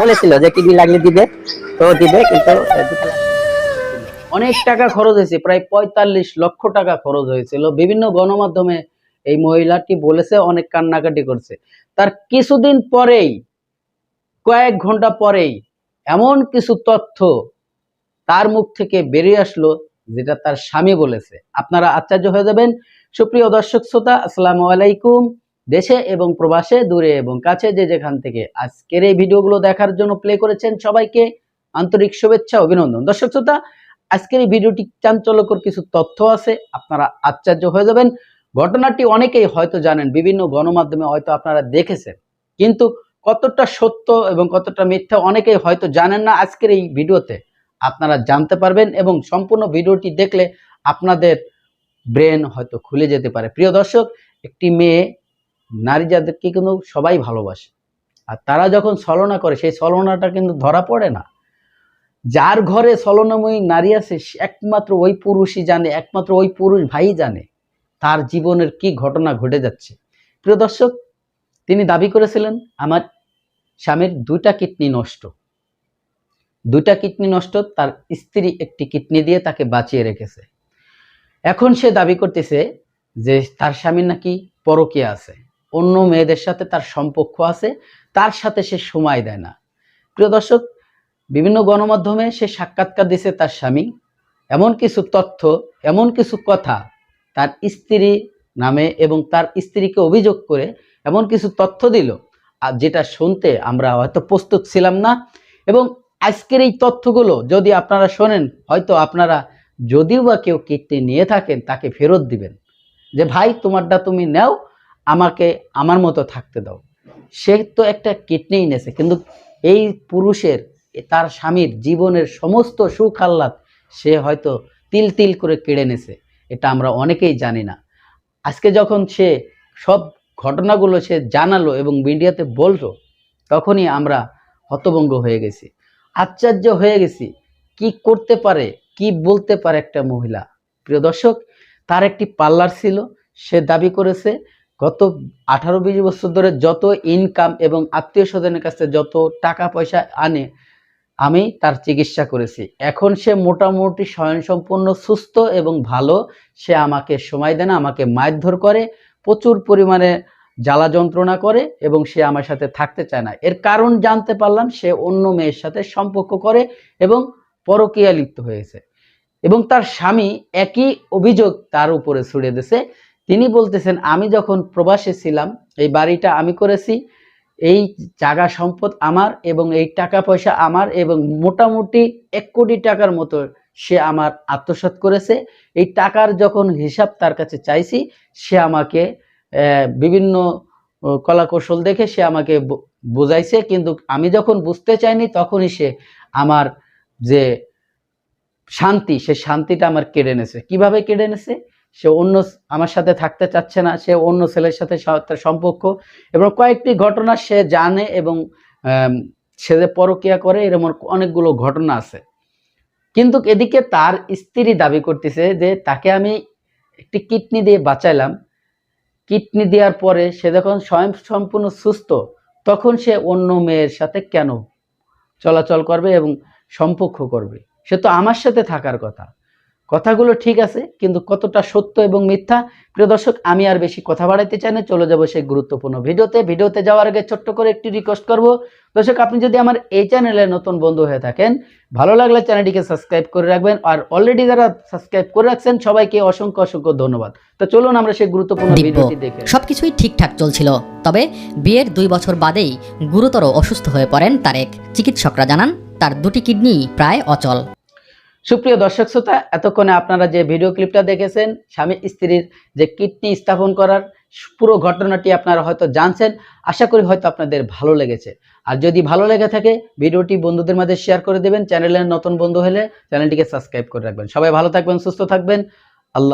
বলেছিল যে কিডনি লাগলে দিবে, তো দিবে, কিন্তু অনেক টাকা খরচ হয়েছে, প্রায় পঁয়তাল্লিশ লক্ষ টাকা খরচ হয়েছিল। বিভিন্ন গণমাধ্যমে এই মহিলাটি বলেছে, অনেক কান্নাকাটি করছে। তার কিছুদিন পরেই, কয়েক ঘণ্টা পরেই এমন কিছু তথ্য তার মুখ থেকে বেরিয়ে আসলো, যেটা তার স্বামী বলেছে। আপনারা আশ্চর্য হয়ে যাবেন। সুপ্রিয় দর্শক, শ্রোতা, আসসালামু আলাইকুম। দেশে এবং প্রবাসে, দূরে এবং কাছে যে যেখান থেকে আজকের এই ভিডিওগুলো দেখার জন্য প্লে করেছেন সবাইকে আন্তরিক শুভেচ্ছা, অভিনন্দন। দর্শক শ্রোতা, আজকের এই ভিডিওটি চাঞ্চল্যকর কিছু তথ্য আছে, আপনারা আশ্চর্য হয়ে যাবেন। ঘটনাটি অনেকেই হয়তো জানেন, বিভিন্ন গণমাধ্যমে হয়তো আপনারা দেখেছেন। কিন্তু কতটা সত্য এবং কতটা মিথ্যা অনেকেই হয়তো জানেন না আজকের এই ভিডিওতে। আপনারা জানতে পারবেন এবং সম্পূর্ণ ভিডিওটি দেখলে আপনাদের ব্রেন হয়তো খুলে যেতে পারে। প্রিয় দর্শক, একটি মেয়ে নারী যাদেরকে কিন্তু সবাই ভালোবাসে। আর তারা যখন ছলনা করে, সেই ছলনাটা কিন্তু ধরা পড়ে না। যার ঘরে ছলনাময়ী নারী আছে একমাত্র ওই পুরুষই জানে, একমাত্র ওই পুরুষ ভাই জানে তার জীবনের কি ঘটনা ঘটে যাচ্ছে। প্রিয় দর্শক, তিনি দাবি করেছিলেন, আমার স্বামীর দুইটা কিডনি নষ্ট। দুইটা কিডনি নষ্ট, তার স্ত্রী একটি কিডনি দিয়ে তাকে বাঁচিয়ে রেখেছে। এখন সে দাবি করতেছে যে তার স্বামীর নাকি পরকীয়া আছে। অন্য মেয়েদের সাথে তার সম্পর্ক আছে, তার সাথে সে সময় দেয় না। প্রিয় দর্শক, বিভিন্ন গণমাধ্যমে সে সাক্ষাৎকার দিছে তার স্বামী। এমন কিছু তথ্য, এমন কিছু কথা তার স্ত্রী নামে এবং তার স্ত্রীকে অভিযোগ করে এমন কিছু তথ্য দিল, আর যেটা শুনতে আমরা হয়তো প্রস্তুত ছিলাম না। এবং আজকের এই তথ্যগুলো যদি আপনারা শোনেন, হয়তো আপনারা যদিও বা কেউ কিডনি নিয়ে থাকেন, তাকে ফেরত দিবেন। যে, ভাই, তোমারটা তুমি নাও আমাকে আমার মতো থাকতে দাও। সে তো একটা কিডনিই নেছে কিন্তু এই পুরুষের, তার স্বামীর জীবনের সমস্ত সুখ আহ্লাদ সে হয়তো তিল তিল করে কেড়ে নেছে এটা আমরা অনেকেই জানি না। আজকে যখন সে সব ঘটনাগুলো সে জানালো এবং মিডিয়াতে বলল, তখনই আমরা হতভঙ্গ হয়ে গেছি। আশ্চর্য হয়ে গেছি, কি করতে পারে, কি বলতে পারে একটা মহিলা। প্রিয় দর্শক, তার একটি পার্লার ছিল, সে দাবি করেছে গত আঠারো বিশ বছর ধরে যত ইনকাম এবং আত্মীয় স্বজনের কাছে যত টাকা পয়সা আনে, আমি তার চিকিৎসা করেছি। এখন সে মোটামুটি স্বয়ংসম্পূর্ণ, সুস্থ এবং ভালো। সে আমাকে সময় দেয় না, আমাকে মারধর করে, প্রচুর পরিমাণে জ্বালা যন্ত্রণা করে এবং সে আমার সাথে থাকতে চায় না। এর কারণ জানতে পারলাম, সে অন্য মেয়ের সাথে সম্পর্ক করে এবং পরকীয়া লিপ্ত হয়েছে। এবং তার স্বামী একই অভিযোগ তার উপরে ছুড়ে দিয়েছে তিনি বলতেছেন, আমি যখন প্রবাসে ছিলাম, এই বাড়িটা আমি করেছি। এই জায়গা সম্পদ আমার এবং এই টাকা পয়সা আমার এবং মোটামুটি এক কোটি টাকার মতো সে আমার আত্মসাৎ করেছে। এই টাকার যখন হিসাব তার কাছে চাইছি, সে আমাকে বিভিন্ন কলাকৌশল দেখে সে আমাকে বোঝাইছে। কিন্তু আমি যখন বুঝতে চাইনি, তখনই সে আমার যে শান্তি, সে শান্তিটা আমার কেড়ে নেছে কীভাবে কেড়ে নেছে সে অন্য আমার সাথে থাকতে চাচ্ছে না, সে অন্য ছেলের সাথে তার সম্পর্ক। এবং কয়েকটি ঘটনা সে জানে এবং সে যে পরকিয়া করে এরকম অনেকগুলো ঘটনা আছে। কিন্তু এদিকে তার স্ত্রী দাবি করতেছে যে, তাকে আমি একটি কিডনি দিয়ে বাঁচাইলাম। কিডনি দেওয়ার পরে সে যখন স্বয়ং সম্পূর্ণ সুস্থ, তখন সে অন্য মেয়ের সাথে কেন চলাচল করবে এবং সম্পর্ক করবে? সে তো আমার সাথে থাকার কথা। কথাগুলো ঠিক আছে কিন্তু কতটা সত্য এবং মিথ্যা? প্রিয় দর্শক আমি আর বেশি কথা বাড়াইতে চাই না চলে যাব সেই গুরুত্বপূর্ণ ভিডিওতে। ভিডিওতে যাওয়ার আগে ছোট্ট করে একটি রিকোয়েস্ট করব। দর্শক আপনি যদি আমার এই চ্যানেলে নতুন বন্ধু হয়ে থাকেন ভালো লাগলে চ্যানেলটিকে সাবস্ক্রাইব করে রাখবেন। আর অলরেডি যারা সাবস্ক্রাইব করে রাখছেন সবাইকে অসংখ্য অসংখ্য ধন্যবাদ। তো চলুন আমরা সেই গুরুত্বপূর্ণ ভিডিওটি দেখে সবকিছুই ঠিকঠাক চলছিল তবে বিয়ের দুই বছর বাদেই গুরুতর অসুস্থ হয়ে পড়েন তারেক। চিকিৎসকরা জানান তার দুটি কিডনি প্রায় অচল। সুপ্রিয় দর্শক শ্রোতা, এতক্ষণে আপনারা যে ভিডিও ক্লিপটা দেখেছেন, স্বামী স্ত্রীর যে কিডনি স্থাপন করার পুরো ঘটনাটি আপনারা হয়তো জানছেন, আশা করি হয়তো আপনাদের ভালো লেগেছে। আর যদি ভালো লেগে থাকে, ভিডিওটি বন্ধুদের মাঝে শেয়ার করে দেবেন, চ্যানেলের নতুন বন্ধু হলে চ্যানেলটিকে সাবস্ক্রাইব করে রাখবেন। সবাই ভালো থাকবেন, সুস্থ থাকবেন।